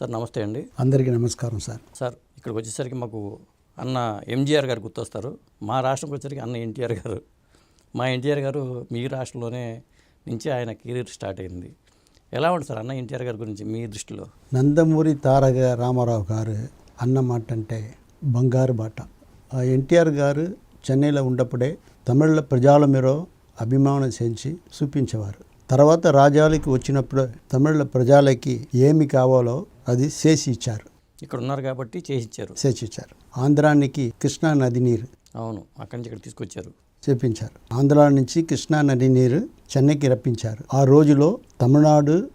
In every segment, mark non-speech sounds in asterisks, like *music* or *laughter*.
Sir నమస్తే అండి. అందరికీ నమస్కారం సార్. సార్ ఇక్కడికి వచ్చేసరికి మాకు అన్న ఎంజీఆర్ గారు గుర్తొస్తారు. మా రాష్ట్రంకి వచ్చేసరికి అన్న ఎన్టీఆర్ గారు. మా ఎన్టీఆర్ గారు మీ రాష్ట్రంలోనే నుంచి ఆయన కెరీర్ స్టార్ట్ అయింది. ఎలా ఉంటుంది సార్ అన్న ఎన్టీఆర్ గారి గురించి మీ దృష్టిలో? నందమూరి తారక రామారావు గారు అన్న మాట అంటే బంగారు బాట. ఆ ఎన్టీఆర్ గారు చెన్నైలో ఉన్నప్పుడే తమిళ ప్రజల మీద అభిమానం చెంచి చూపించేవారు. తర్వాత రాజ్యాలకి వచ్చినప్పుడు తమిళ ప్రజలకి ఏమి కావాలో అది చేసి ఇచ్చారు ఇక్కడ ఉన్నారు కాబట్టి చేసి ఇచ్చారు చేసి ఇచ్చారు ఆంధ్రానికి కృష్ణా నది నీరు అవును అక్కడి నుంచి ఇక్కడ తీసుకొచ్చారు. చేపించారు ఆంధ్ర నుంచి కృష్ణా నది నీరు చెన్నైకి రప్పించారు. ఆ రోజులో తమిళనాడు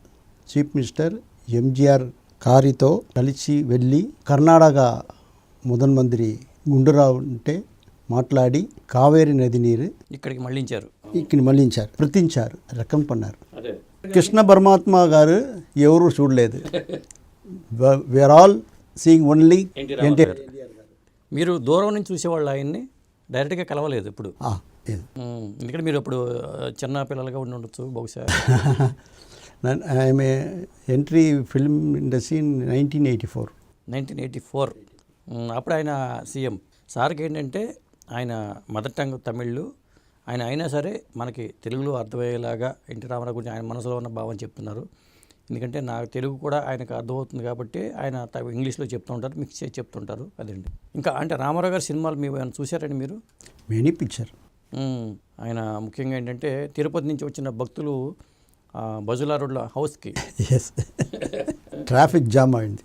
చీఫ్ మినిస్టర్ ఎంజిఆర్ కారితో కలిసి వెళ్ళి కర్ణాటక మొదన్ మంత్రి గుండూరావు ఉంటే మాట్లాడి కావేరి నది నీరు ఇక్కడికి మళ్ళించారు ఇక్కడ మళ్ళించారు ప్రతించారు. రకం పన్నారు. అదే. కృష్ణ పరమాత్మ గారు ఎవరు చూడలేదు. Where all seeing only NTR మీరు దూరం నుంచి చూసేవాళ్ళు ఆయన్ని డైరెక్ట్గా కలవలేదు ఇప్పుడు ఎందుకంటే మీరు ఇప్పుడు ఆ, చిన్న పిల్లలుగా ఉండి ఉండొచ్చు బహుశా. *laughs* I'm entry film industry in nineteen eighty four. Nineteen eighty four. అప్పుడు ఆయన సీఎం. సార్కి ఏంటంటే ఆయన మదర్ టంగ్ తమిళ్ ఆయన అయినా సరే మనకి తెలుగులో అర్థమయ్యేలాగా ఎన్టీ రామారావు గురించి ఆయన మనసులో ఉన్న భావం చెప్తున్నారు. ఎందుకంటే నాకు తెలుగు కూడా ఆయనకు అర్థమవుతుంది కాబట్టి ఆయన ఇంగ్లీష్లో చెప్తూ ఉంటారు మిక్స్ చేసి చెప్తుంటారు అదండి. ఇంకా అంటే రామారావు గారి సినిమాలు మీరు ఏమైనా చూసారండి మీరు? Many picture. ఆయన ముఖ్యంగా ఏంటంటే తిరుపతి నుంచి వచ్చిన భక్తులు బజులా రోడ్ల హౌస్కి. ఎస్ ట్రాఫిక్ జామ్ అయింది.